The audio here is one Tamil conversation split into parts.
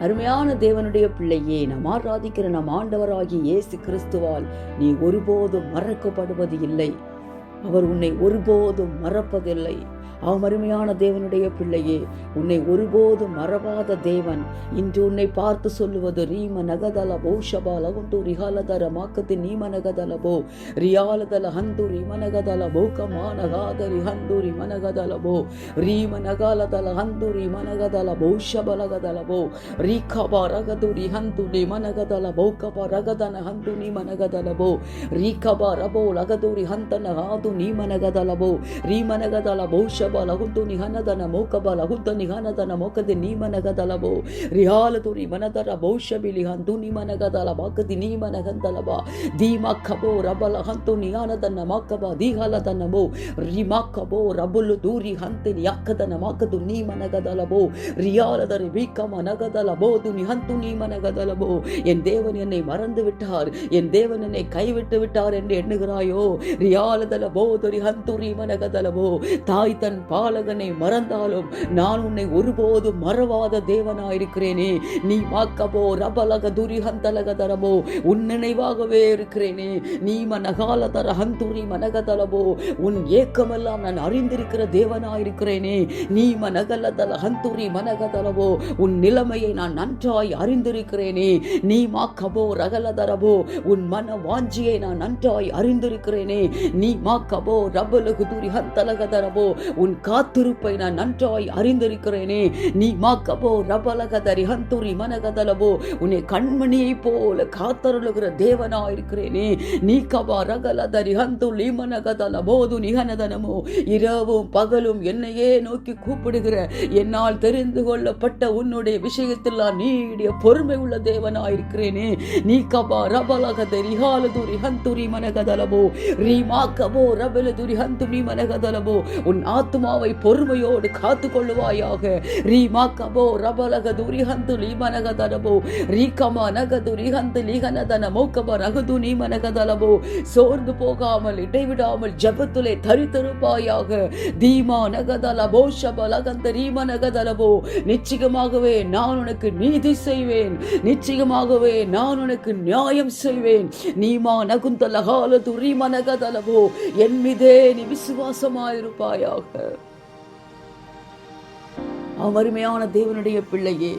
அருமையான தேவனுடைய பிள்ளையே நாம் ஆராதிக்கிற நம் ஆண்டவராகிய இயேசு கிறிஸ்துவால் நீ ஒருபோதும் மறக்கப்படுவது இல்லை அவர் உன்னை ஒருபோதும் மறப்பதில்லை. அவன் தேவனுடைய பிள்ளையே உன்னை ஒருபோதும் மறவாத தேவன். இன்று உன்னை பார்த்து சொல்லுவது ரீம நகதல பௌஷபால உண்டு ரிஹாலதர மாக்கத்து நீம நகதலபோ ரியாலதல ஹந்து ரிமனகதலபோ கமானகாத ரிஹந்து ரிமனகதலபோ ரீம நகாலதல ஹந்து ரிமனகதலபோ ஷபலகதலபோ ரீகபா ரகது ரிஹந்து ரிமனகதலபோ கபா ரகதன ஹந்து நீமனகதலபோ ரீகபா ரபோ லகதுரி ஹந்தன ஹாது நீமனகதலபோ ரீமனகதல பௌஷ ಲಗುದ್ದು ನಿಹನದನ ಮೋಕಬ ಲಗುದ್ದ ನಿಹನದನ ಮೋಕದೆ ನೀಮನಗದಲಬೋ ರಿಹಾಲದು ರಿಮನದರ ಬಹುಶಬಿ ಲಿಹಂತು ನಿಮನಗದಲ ಮಾಕದಿ ನೀಮನಗದಲಬ ದೀಮಕ್ಕಬೋ ರಬಲ ಹಂತು ನಿಹಾನದನ ಮಕ್ಕಬ ದೀಹಲದನಮೋ ರಿಮಕ್ಕಬೋ ರಬುಲು ದೂರಿ ಹಂತಿನಿ ಅಕ್ಕದನ ಮಕ್ಕದು ನೀಮನಗದಲಬೋ ரியாலதரை வீக்கம நகதலபோது நிஹந்து நீமனகதலபோ என் தேவன் என்னை மறந்து விட்டார் என் தேவன் என்னை கைவிட்டு விட்டார் என்று எண்ணுகிறாயோ ரியாலதல போது ஹந்துரி மனகதலபோ தாய் தன் பாலகனை மறந்தாலும் நான் உன்னை ஒருபோதும் மறவாத தேவனாயிருக்கிறேனே. நீ மாக்கபோ ரபலக துரி தரபோ உன் நினைவாகவே இருக்கிறேனே. நீ மனகால தர ஹந்துரி மனக தலபோ உன் ஏக்கமெல்லாம் நான் அறிந்திருக்கிற தேவனாயிருக்கிறேனே. நீ மனகல தல ஹந்துரி மனக மனகதலபோ உன் நிலைமையை நான் நன்றாய் அறிந்திருக்கிறேனே. நீ மாக்கபோ ரகல தரபோ உன் மன வாஞ்சியை நான் நன்றாய் அறிந்திருக்கிறேனே. நீ மாக்கபோ ரபலகு துரி ஹந்தலகதரபோ உன் உன் காத்திருப்பை நான் நன்றாய் அறிந்திருக்கிறேனே. நீ மாக்கபோ ரபலகதரி ஹந்துரி மனகதலபோ உன்னை கண்மணியை போல காத்தருளுகிற தேவனாயிருக்கிறேனே. நீ கபா ரகலதரி ஹந்துலி மனகதலபோது நிகனதனமோ இரவும் பகலும் என்னையே நோக்கி கூப்பிடுகிற என்னால் தெரிந்து கொள்ளப்பட்ட உன்னுடைய விஷயத்தில் நான் நீடிய பொறுமை உள்ள தேவனாயிருக்கிறேனே. நீ கபா ரபலகதரி ஹாலதுரி ஹந்துரி மனகதலபோ ரீமாக்கபோ ரபலதுரி ஹந்துரி மனகதலபோ உன் ஆத்து ஆத்மாவை பொறுமையோடு காத்து கொள்ளுவாயாக ரீமாக்கபோ ரபலகதுரி ஹந்துலி மனகதலபோ ரீகமா நகது ரிஹந்து லீகனதன மோக்கப ரகுது நீ மனகதலபோ சோர்ந்து போகாமல் இடைவிடாமல் ஜபத்துலே தரித்திருப்பாயாக தீமா நகதலபோ ஷபலகந்த ரீம நிச்சயமாகவே நான் உனக்கு நீதி செய்வேன். நிச்சயமாகவே நான் உனக்கு நியாயம் செய்வேன். நீமா நகுந்த லகால துரிம என் மீதே நீ விசுவாசமாயிருப்பாயாக. அருமையான தேவனுடைய பிள்ளையே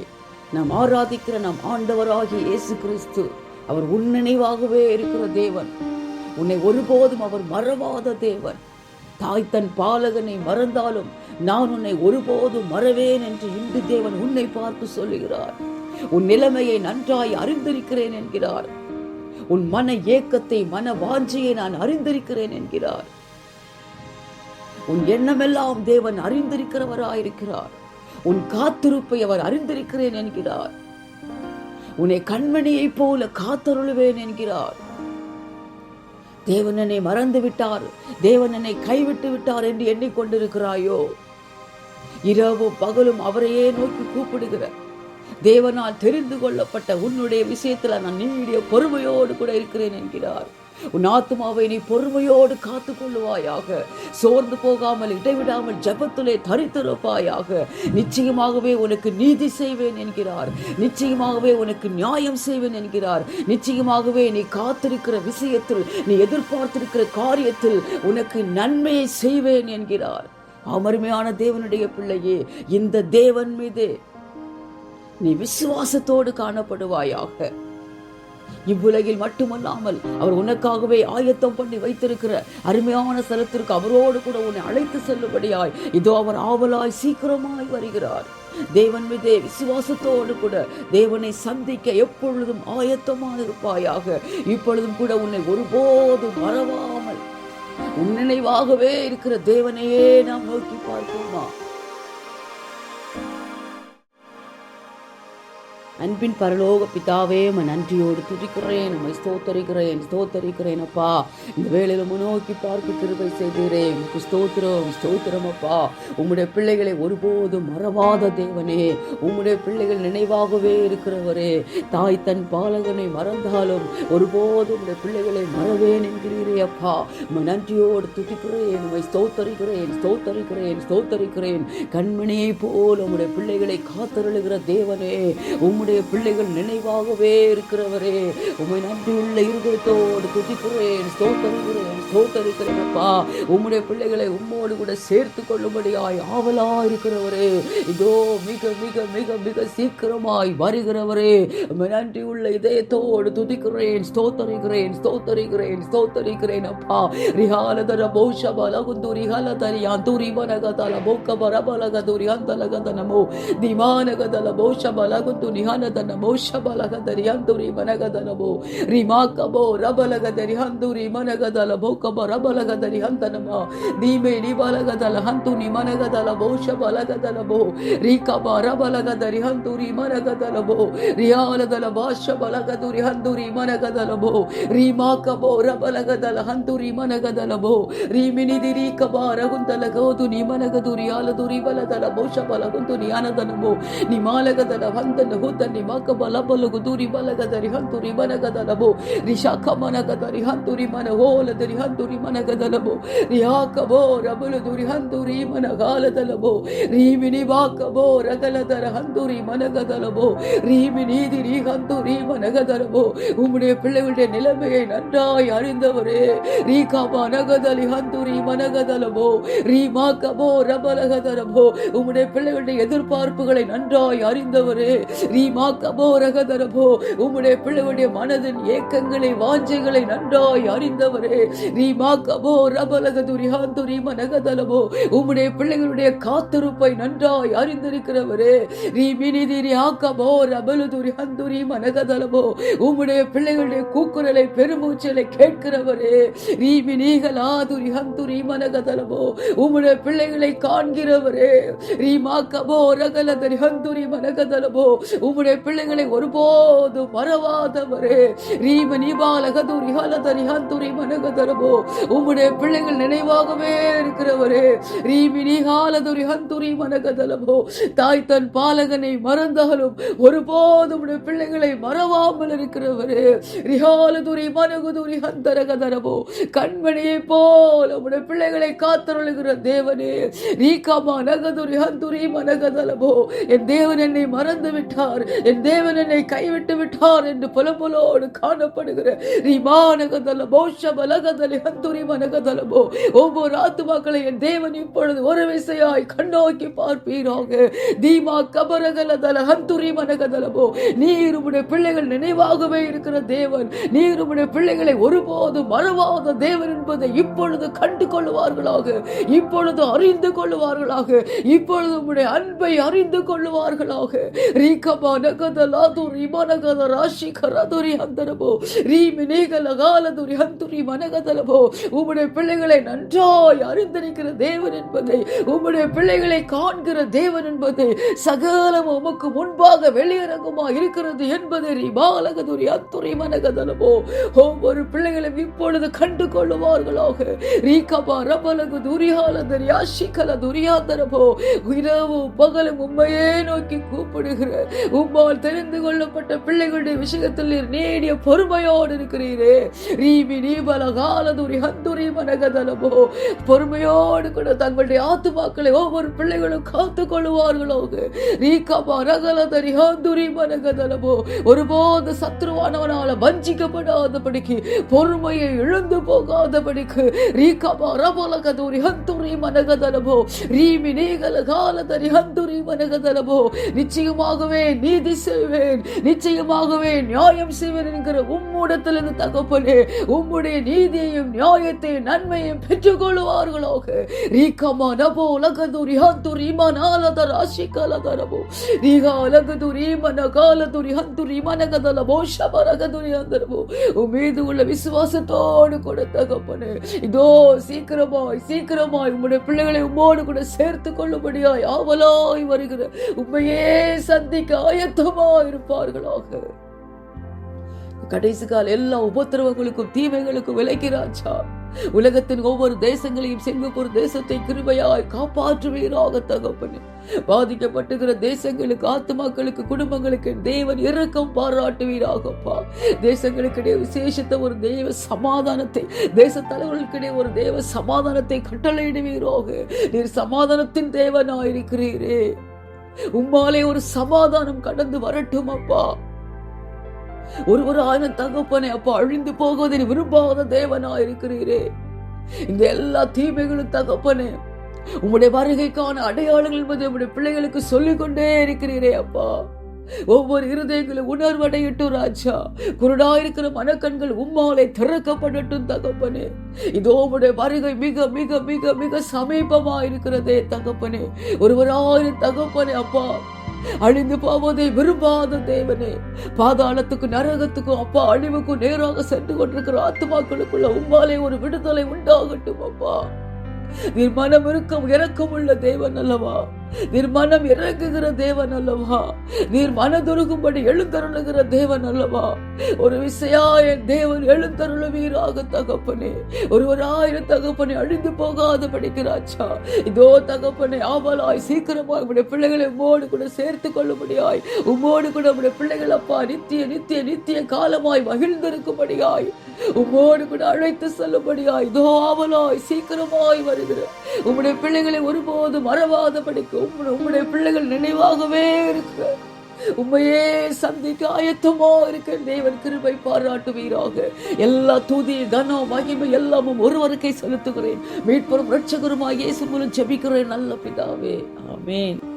நாம் ஆராதிக்கிற நம் ஆண்டவராகிய இயேசு கிறிஸ்து அவர் உன் நினைவாகவே இருக்கிற தேவன். உன்னை ஒருபோதும் அவர் மறவாத தேவன். தாய் தன் பாலகனை மறந்தாலும் நான் உன்னை ஒருபோதும் மறவேன் என்று இந்து தேவன் உன்னை பார்த்து சொல்லுகிறார். உன் நிலைமையை நன்றாய் அறிந்திருக்கிறேன் என்கிறார். உன் மன ஏக்கத்தை மன வாஞ்சியை நான் அறிந்திருக்கிறேன் என்கிறார். உன் எண்ணமெல்லாம் தேவன் அறிந்திருக்கிறவராயிருக்கிறார். உன் காத்திருப்பை அவர் அறிந்திருக்கிறேன் என்கிறார். உன்னை கண்மணியைப் போல காத்தருளுவேன் என்கிறார். தேவன் என்னை மறந்து விட்டார். தேவன் என்னை கைவிட்டு விட்டார் என்று எண்ணிக்கொண்டிருக்கிறாயோ? இரவும் பகலும் அவரையே நோக்கி கூப்பிடுகிற தேவனால் தெரிந்து கொள்ளப்பட்ட உன்னுடைய விஷயத்துல நான் நின்னுடைய பொறுமையோடு கூட இருக்கிறேன் என்கிறார். உன் ஆத்மாவை நீ பொறுமையோடு காத்து கொள்ளுவாயாக சோர்ந்து போகாமல் இடைவிடாமல் ஜபத்திலே தரித்திருப்பாயாக. நிச்சயமாகவே உனக்கு நீதி செய்வேன் என்கிறார். நிச்சயமாகவே உனக்கு நியாயம் செய்வேன் என்கிறார். நிச்சயமாகவே நீ காத்திருக்கிற விஷயத்தில் நீ எதிர்பார்த்திருக்கிற காரியத்தில் உனக்கு நன்மையை செய்வேன் என்கிறார். அமருமையான தேவனுடைய பிள்ளையே இந்த தேவன் மீது நீ விசுவாசத்தோடு காணப்படுவாயாக. இவ்வுலகில் மட்டுமல்லாமல் அவர் உனக்காகவே ஆயத்தம் பண்ணி வைத்திருக்கிற அருமையான ஸ்தலத்திற்கு அவரோடு கூட உன்னை அழைத்து செல்லும்படியாய் இதோ அவர் ஆவலாய் சீக்கிரமாய் வருகிறார். தேவன் மீதே விசுவாசத்தோடு கூட தேவனை சந்திக்க எப்பொழுதும் ஆயத்தமாக இருப்பாயாக. இப்பொழுதும் கூட உன்னை ஒருபோதும் மறவாமல் உன் நினைவாகவே இருக்கிற தேவனையே நாம் நோக்கி பார்ப்போமா? அன்பின் பரலோக பிதாவே நம்ம நன்றியோடு துதிக்கிறேன் நம்மை ஸ்தோத்தரிக்கிறேன் ஸ்தோத்தரிக்கிறேன் அப்பா. இந்த வேலையில் முன்னோக்கி பார்க்க கிருபை செய்கிறேன் உங்களுக்கு ஸ்தோத்திரம் ஸ்தோத்திரம் அப்பா. உம்முடைய பிள்ளைகளை ஒருபோதும் மறவாத தேவனே. உம்முடைய பிள்ளைகள் நினைவாகவே இருக்கிறவரே. தாய் தன் பாலகனை மறந்தாலும் ஒருபோதும் உங்களுடைய பிள்ளைகளை மறவேன் என்கிறீரே அப்பா. நம்ம நன்றியோடு துதிக்கிறேன் நம்மை ஸ்தோத்தரிக்கிறேன் ஸ்தோத்தரிக்கிறேன் ஸ்தோத்தரிக்கிறேன். கண்மணியை போல் உங்களுடைய பிள்ளைகளை காத்தருளுகிற தேவனே. உம்முடைய உம்முடைய பிள்ளைகள் நினைவாகவே இருக்கிறவரே. உம்மை நன்றியுள்ள இருதயத்தோடு துதிக்கிறேன் ஸ்தோத்தரிக்கிறேன் ஸ்தோத்தரிக்கிறேன்ப்பா உம்முடைய பிள்ளைகளை உம்மோடு கூட சேர்த்து கொள்ளும்படியாய் ஆவலா இருக்கிறவரே. இதோ மிக மிக மிக மிக சீக்கிரமாய் வருகிறவரே. நன்றி உள்ள இதயத்தோடு துதிக்கிறேன் ஸ்தோத்தரிக்கிறேன் ஸ்தோத்தரிக்கிறேன் ஸ்தோத்தரிக்கிறேன் அப்பா. ரிஹாலதர பௌஷபலகுந்து ரிஹலதரி அந்துரி வனகதல பௌக்கபரபலகதுரி அந்தலகதனமோ திமானகதல பௌஷபலகுந்து நிஹான ಬಲಗುಂತು ನಿಹಾನದನ ಮೋಷ ಬಲಗದರಿ ಹಂದುರಿ ಮನಗದನಮೋ ರಿಮಾಕಬೋ ರಬಲಗದರಿ ಹಂದುರಿ ಮನಗದಲ ಬೋಕಬ ರಬಲಗದರಿ ಹಂತನಮ ದೀಮೆ ನಿಬಲಗದಲ ಹಂತು ನಿ ಮನಗದಲ ಬೋಷ ಬಲಗದಲ ಬೋ ರೀಕಬ ರಬಲಗದರಿ ಹಂತುರಿ ಮನಗದಲ ಬೋ ರಿಯಾಲದಲ ಭಾಷ ಬಲಗದುರಿ ಹಂದುರಿ ಮನಗದಲ ಬೋ ರೀಮಾಕಬೋ ರಬಲಗದಲ ಹಂತುರಿ ಮನಗದಲ ಬೋ ರೀಮಿನಿದಿ ರೀಕಬ ರಗುಂತಲ ಗೌದು ನಿ ಮನಗದು ರಿಯಾಲದು ರಿಬಲದಲ ಬೋಷ ಬಲಗುಂತು ನಿ ಅನದನಮೋ ನಿ ಮಾಲಗದಲ ಹಂತನ ಹುತ ನಿ ಮಕ ಬಲ ಬಲಗು ದೂರಿ ಬಲಗದರಿ ಹಂತುರಿ ಮನಗದಲಬೋ ರಿಶಾಖ ಮನಗದರಿ ಹಂತುರಿ ಮನ ಹೋಲದರಿ ಹಂತುರಿ ಮನಗದಲಬೋ ರಿಯಾಕಬೋ ರಬಲು ದುರಿ ಹಂತುರಿ ಮನಗಾಲದಲಬೋ ರೀಮಿನಿ ವಾಕಬೋ ರಗಲದರ ಹಂತುರಿ மனகதலபோ ரீமி நீதிரி ஹந்துரி மனகதலபோ உம்முடைய பிள்ளைகளுடைய நிலைமையை நன்றாய் அறிந்தவரே ரீகாபா நகதலி ஹந்துரி மனகதலபோ ரீமாக்கபோ ரபலகதலபோ உம்முடைய பிள்ளைகளுடைய எதிர்பார்ப்புகளை நன்றாய் அறிந்தவரே ரீமாக்கபோ ரகதலபோ உம்முடைய பிள்ளைகளுடைய மனதின் ஏக்கங்களை வாஞ்சைகளை நன்றாய் அறிந்தவரே. ரீமாக்கபோ ரபலகதுரி ரபலகதுரிஹாந்துரி மனகதலபோ. உம்முடைய பிள்ளைகளுடைய காத்திருப்பை நன்றாய் அறிந்திருக்கிறவரே. நீ மினிதிரி ஆக்கபோ ரபலுதுரி ஹந்துரி மனகதலபோ. உம்முடைய பிள்ளைகளுடைய கூக்குரலை பெருமூச்சலை கேட்கிறவரே. நீ மினிகலாதுரி ஹந்துரி மனகதலபோ. உம்முடைய பிள்ளைகளை காண்கிறவரே. நீ ரீமாக்கபோ ரகலதரி ஹந்துரி மனகதலபோ. உம்முடைய பிள்ளைகளை ஒருபோது மறவாதவரே. ரீம துரி ஹலதரி ஹந்துரி மனகதலபோ உம்முடைய பிள்ளைகள் நினைவாகவே இருக்கிறவரே. ரீமி நீகாலதுரி ஹந்துரி மனகதலபோ தாய் தன் பாலகனை மறந்தாலும் ஒருபோது உடைய பிள்ளைகளை மறவாமல் இருக்கிறவரே. ரிஹாலதுரி மனகுதுரி ஹந்தரகதரபோ கண்மணியை போல உடைய பிள்ளைகளை காத்தருளுகிற தேவனே. ரீகாமா நகதுரி ஹந்துரி மனகதலபோ என் தேவன் என்னை மறந்து விட்டார் என் தேவன் என்னை கைவிட்டு விட்டார் என்று புலம்பலோடு காணப்படுகிற. ரிமானகதல போஷ ஹந்துரி மனகதலபோ ஒவ்வொரு ஆத்துமாக்களை என் தேவன் இப்பொழுது ஒரு விசையாய் கண்ணோக்கி பார்ப்பீராக. தீமா கபரகலதல ஹந்துரி மனகதலபோ நீர் உம்முடைய பிள்ளைகள் நினைவாகவே இருக்கிற தேவன். நீர் உம்முடைய பிள்ளைகளை ஒருபோதும் மறவாத தேவன் என்பதை இப்பொழுது கண்டு கொள்வார்களாக இப்பொழுது அறிந்து கொள்வார்களாக இப்பொழுது உம்முடைய அன்பை அறிந்து கொள்வார்களாக ரீகபா நகதலா துரி மனகத ராஷி கரதுரி ஹந்தரபோ ரீமி நீகல காலதுரி ஹந்துரி மனகதலபோ உம்முடைய பிள்ளைகளை நன்றாய் அறிந்திருக்கிற தேவன் என்பதை உம்முடைய பிள்ளைகளை காண்கிற தேவன் என்பதை சகலம் உமக்கு முன்பாக வெளியரங்கமா இருக்கிறது என்பதை ரிபாலகதுரி அத்துறை மனகதலபோ ஒவ்வொரு பிள்ளைகளும் இப்பொழுது கண்டு கொள்ளுவார்களாக ரீகபா ரபலகு துரியாலதரி யாஷிகல துரியாதரபோ இரவு பகலும் உண்மையே நோக்கி கூப்பிடுகிற உம்மால் தெரிந்து கொள்ளப்பட்ட பிள்ளைகளுடைய விஷயத்தில் நீர் நேடிய பொறுமையோடு இருக்கிறீரே. ரீமி நீபல காலதுரி ஹந்துரி மனகதலமோ. பொறுமையோடு கூட தங்களுடைய ஆத்துமாக்களை ஒவ்வொரு பிள்ளைகளும் காத்து கொள்வார்களோ ரீகபா ரகலதரி ஹந்துரி மனகதலமோ. ஒருபோது சத்ருவானவனால வஞ்சிக்கப்படாதபடிக்கு பொறுமையை இழந்து போகாதபடிக்கு ரீகபா ரபலகதுரி ஹந்துரி மனகதலமோ. ரீமி நீகல காலதரி ஹந்துரி மனகதலமோ. நிச்சயமாகவே நீ நீதி செய்வேன். நிச்சயமாகவே நியாயம் செய்வேன் என்கிற உம்முடத்திலிருந்து தகப்பனே உம்முடைய நீதியையும் நியாயத்தையும் நன்மையும் பெற்றுக்கொள்வார்களாக ரீகமா நபோ லகதுரி ஹந்துரி ராசி கலகரபோ. ரீகா லகதுரி மனகாலதுரி ஹந்துரி மனகதலபோ ஷபரகதுரி ஹந்தரபோ. உன் மீது உள்ள விசுவாசத்தோடு கூட தகப்பனே இதோ சீக்கிரமாய் சீக்கிரமாய் உம்முடைய பிள்ளைகளை உம்மோடு கூட சேர்த்து கொள்ளும்படியாய் ஆவலாய் வருகிற உண்மையே சந்திக்க இருப்பார்களாக கடைசி கால எல்லா உபத்திரவங்களுக்கும் தீமைகளுக்கும் விலகிறாச்சா உலகத்தின் ஒவ்வொரு தேசங்களையும் சிங்கப்பூர் தேசத்தை கிருபையாய் காப்பாற்றுவீராக தகப்பனே. பாதிக்கப்பட்டுகிற தேசங்களுக்கு ஆத்மாக்களுக்கு குடும்பங்களுக்கு தேவன் இரக்கம் பாராட்டுவீராகப்பா. தேசங்களுக்கிடையே விசேஷித்த ஒரு தெய்வ சமாதானத்தை தேச தலைவர்களுக்கிடையே ஒரு தேவ சமாதானத்தை கட்டளையிடுவீராக. நீர் சமாதானத்தின் தேவனாயிருக்கிறீரே. உம்மாலே ஒரு சமாதானம் கடந்து வரட்டும் அப்பா. ஒருவரான தகப்பனை அப்பா அழிந்து போகுவதை விரும்பாத தேவனா இருக்கிறீரே. இந்த எல்லா தீமைகளும் தகப்பனே உம்முடைய வருகைக்கான அடையாளங்கள் என்பதை உம்முடைய பிள்ளைகளுக்கு சொல்லிக்கொண்டே இருக்கிறீரே அப்பா. ஒவ்வொரு இருதயங்களும் உணர்வடையட்டும் ராஜா. குருடாயிருக்கிற மனக்கண்கள் உம்மாலே திறக்கப்படட்டும் தகப்பனே. இதோ உடைய வருகை மிக மிக மிக மிக சமீபமா இருக்கிறதே தகப்பனே. ஒருவராயிரம் தகப்பனே அப்பா. அழிந்து போவதை விரும்பாத தேவனே. பாதாளத்துக்கு நரகத்துக்கும் அப்பா அழிவுக்கும் நேராக சென்று கொண்டிருக்கிற ஆத்மாக்களுக்குள்ள உம்மாலே ஒரு விடுதலை உண்டாகட்டும் அப்பா. நீர் மனம் இருக்கும் இறக்கம் உள்ள தேவன் அல்லவா? நீர் மனம் இறங்குகிற தேவன் அல்லவா? நீர் மனதுருகும்படி எழுந்தருளுகிற தேவன் அல்லவா? ஒரு விசையா என் தேவன் எழுந்தருளுவீராக தகப்பனே. ஒருவராயிரம் தகப்பனை அழிந்து போகாத படிக்கிறாச்சா இதோ தகப்பனை ஆவலாய் சீக்கிரமாய் உடைய பிள்ளைகளை உம்மோடு கூட சேர்த்து கொள்ளும்படியாய் உம்மோடு கூட உடைய பிள்ளைகள் அப்பா நித்திய நித்திய நித்திய காலமாய் மகிழ்ந்திருக்கும்படியாய் உம்மோடு கூட அழைத்து செல்லும்படியாய் இதோ ஆவலாய் சீக்கிரமாய் வருகிற உம்முடைய பிள்ளைகளை ஒருபோதும் மறவாத படிக்கும் உங்களுடைய பிள்ளைகள் நினைவாகவே இருக்க. உண்மையே சந்திக்க ஆயத்தமா இருக்க. தேவன் கிருபை பாராட்டுவீராக. எல்லா துதி கனம் மகிமை எல்லாமும் ஒருவருக்கே செலுத்துகிறேன். மீட்பரும் ரட்சகருமாக இயேசு மூலம் ஜெபிக்கிறேன். நல்ல பிதாவே. ஆமேன்.